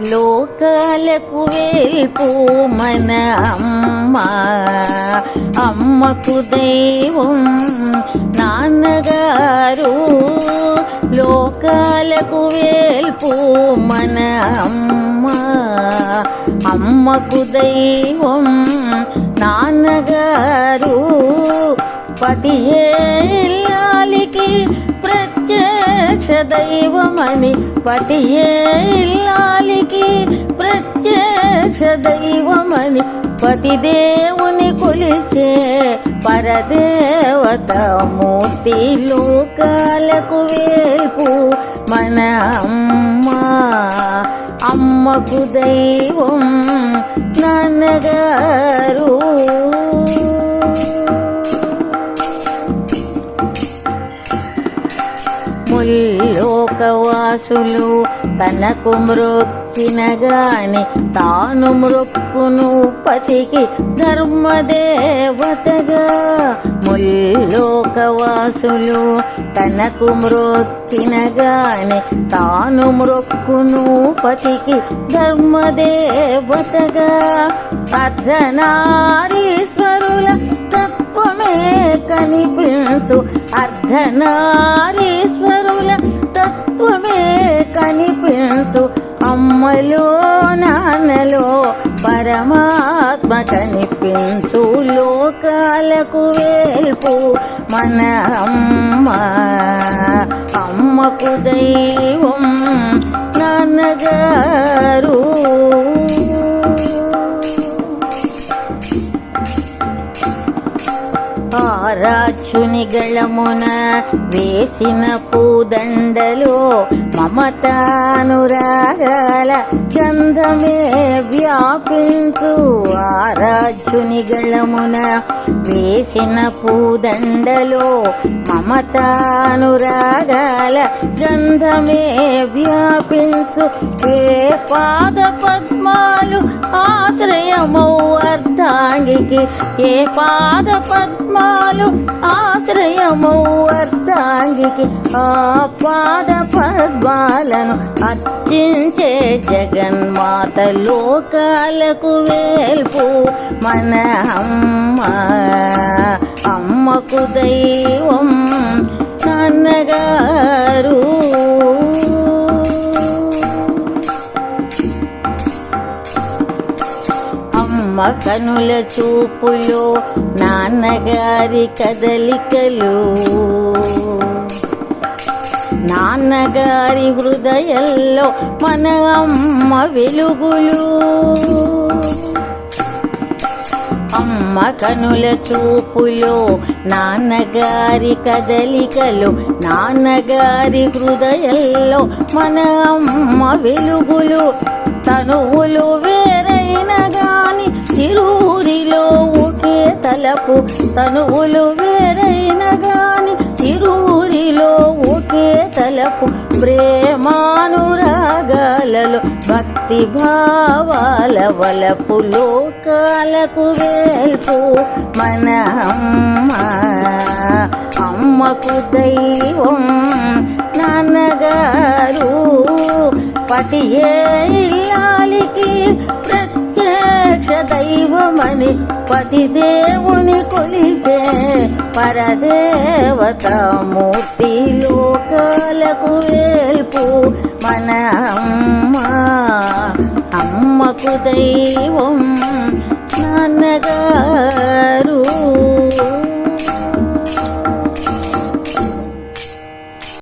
లోకాలకు వేల్పు మన అమ్మ. అమ్మకు దైవం నాన్నగారు. లోకాలకు వేల్పు మన అమ్మ. అమ్మకు దైవం నాన్నగారు. పతియే ఇల్లాలికి ప్రత్యక్ష దైవమని పటియే ఇల్లాలికి ప్రత్యక్ష దైవమని పతిదేవుని కొలిచే పరదేవత మూర్తి లోకాలకు వేల్పు మన అమ్మ. అమ్మకు దైవం నాన్నగారు. ముల్లోకవాసులు తనకు మ్రొక్కిన గాని తాను మృక్కును పతికి ధర్మదేవతగా. ముల్లోకవాసులు తనకు మ్రొక్కిన గాని తాను మృక్కును పతికి ధర్మదేవతగా. అర్ధనారీశ్వరుల తత్వమే కనిపించు అర్ధనారీ ఆత్మ కనిపించు లోకాలకు వేల్పు మన అమ్మ అమ్మకు దైవం నాన్నగారు. ఆరాచుని గళమున వేసిన దండలో మమతానురాగాల గంధమే వ్యాపించు ఆరాచుని గళమున వేసిన పూదండలో మమతానురాగాల గంధమే వ్యాపించు. ఏ పాద పద్మాలు ఆశ్రయమౌ అర్ధాంగికి ఏ పాద పద్మాలు ఆశ్రయమౌ అర్ధాంగికి ఆ పాద పద్మాలను అర్చించే జగన్మాత లోకాలకు వేల్పు. మన అమ్మ అమ్మకు దైవం నాన్నగారు. అమ్మ కనుల చూపులో నాన్నగారి కదలికలు. నాన్నగారి హృదయంలో మన అమ్మ వెలుగులు. అమ్మ కనుల చూపులో నాన్నగారి కదలికలు నాన్నగారి హృదయంలో మన అమ్మ వెలుగులు. తనువులు వేరైన గాని తిరువురిలో ఒకే తలపు తనువులు ప్రేమానురాగాలలో భక్తి భావాల వలపు లోకాలకు వేల్పు. మన అమ్మ అమ్మకు దైవం నాన్నగారు. పతియే దైవమని పతి దేవుని కొలిచే పరదేవత మూర్తి లోకాలకు వేల్పు మన అమ్మ. అమ్మకు దైవం